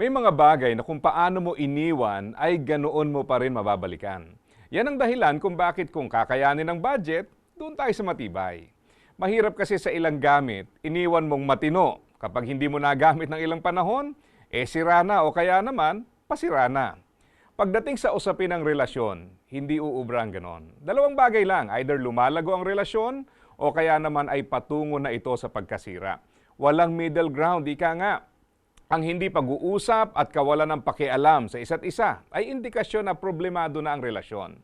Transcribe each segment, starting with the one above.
May mga bagay na kung paano mo iniwan ay ganoon mo pa rin mababalikan. Yan ang dahilan kung bakit kung kakayanin ng budget, doon tayo sa matibay. Mahirap kasi sa ilang gamit, iniwan mong matino. Kapag hindi mo nagamit ng ilang panahon, eh sira na o kaya naman, pasira na. Pagdating sa usapin ng relasyon, hindi uubra ang ganon. Dalawang bagay lang, either lumalago ang relasyon o kaya naman ay patungo na ito sa pagkasira. Walang middle ground, ika nga. Ang hindi pag-uusap at kawalan ng pakialam sa isa't isa ay indikasyon na problemado na ang relasyon.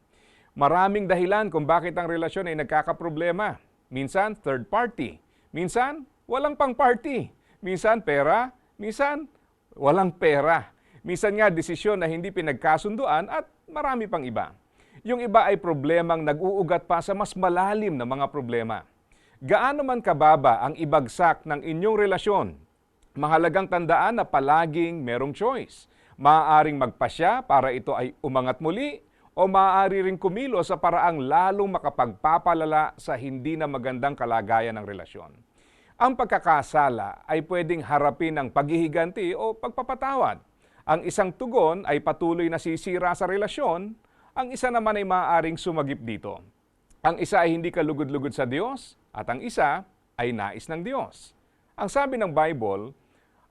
Maraming dahilan kung bakit ang relasyon ay nagkakaproblema. Minsan, third party. Minsan, walang pang party. Minsan, pera. Minsan, walang pera. Minsan nga, desisyon na hindi pinagkasunduan at marami pang iba. Yung iba ay problemang nag-uugat pa sa mas malalim na mga problema. Gaano man kababa ang ibagsak ng inyong relasyon, mahalagang tandaan na palaging merong choice. Maaaring magpasya para ito ay umangat muli o maaari ring kumilo sa paraang lalong makapagpapalala sa hindi na magandang kalagayan ng relasyon. Ang pagkakasala ay pwedeng harapin ng paghihiganti o pagpapatawad. Ang isang tugon ay patuloy na sisira sa relasyon, ang isa naman ay maaaring sumagip dito. Ang isa ay hindi kalugod-lugod sa Diyos at ang isa ay nais ng Diyos. Ang sabi ng Bible,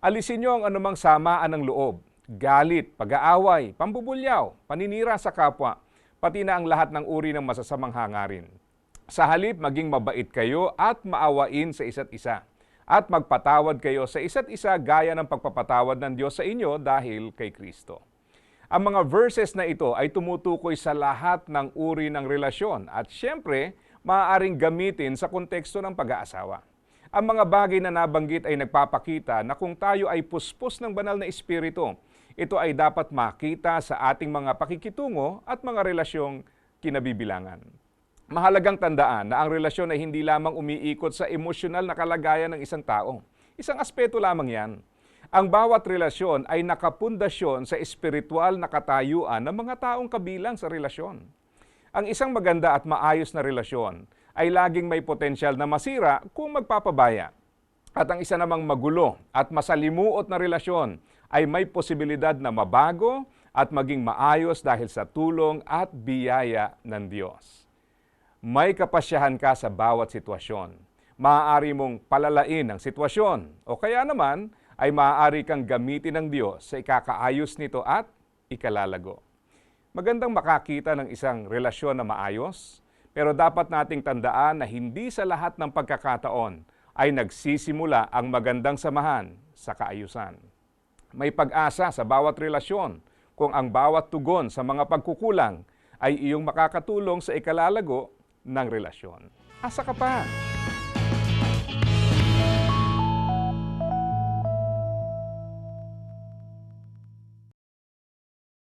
alisin niyo ang anumang samaan ng loob, galit, pag-aaway, pambubulyaw, paninira sa kapwa, pati na ang lahat ng uri ng masasamang hangarin. Sa halip, maging mabait kayo at maawain sa isa't isa. At magpatawad kayo sa isa't isa gaya ng pagpapatawad ng Diyos sa inyo dahil kay Kristo. Ang mga verses na ito ay tumutukoy sa lahat ng uri ng relasyon at siyempre, maaaring gamitin sa konteksto ng pag-aasawa. Ang mga bagay na nabanggit ay nagpapakita na kung tayo ay puspos ng banal na espiritu, ito ay dapat makita sa ating mga pakikitungo at mga relasyong kinabibilangan. Mahalagang tandaan na ang relasyon ay hindi lamang umiikot sa emosyonal na kalagayan ng isang tao. Isang aspeto lamang yan. Ang bawat relasyon ay nakapundasyon sa espiritual na katayuan ng mga taong kabilang sa relasyon. Ang isang maganda at maayos na relasyon ay laging may potensyal na masira kung magpapabaya. At ang isa namang magulo at masalimuot na relasyon ay may posibilidad na mabago at maging maayos dahil sa tulong at biyaya ng Diyos. May kapasyahan ka sa bawat sitwasyon. Maaari mong palalain ang sitwasyon o kaya naman ay maaari kang gamitin ng Diyos sa ikakaayos nito at ikalalago. Magandang makakita ng isang relasyon na maayos, pero dapat nating tandaan na hindi sa lahat ng pagkakataon ay nagsisimula ang magandang samahan sa kaayusan. May pag-asa sa bawat relasyon kung ang bawat tugon sa mga pagkukulang ay iyong makakatulong sa ikalalago ng relasyon. Asa ka pa!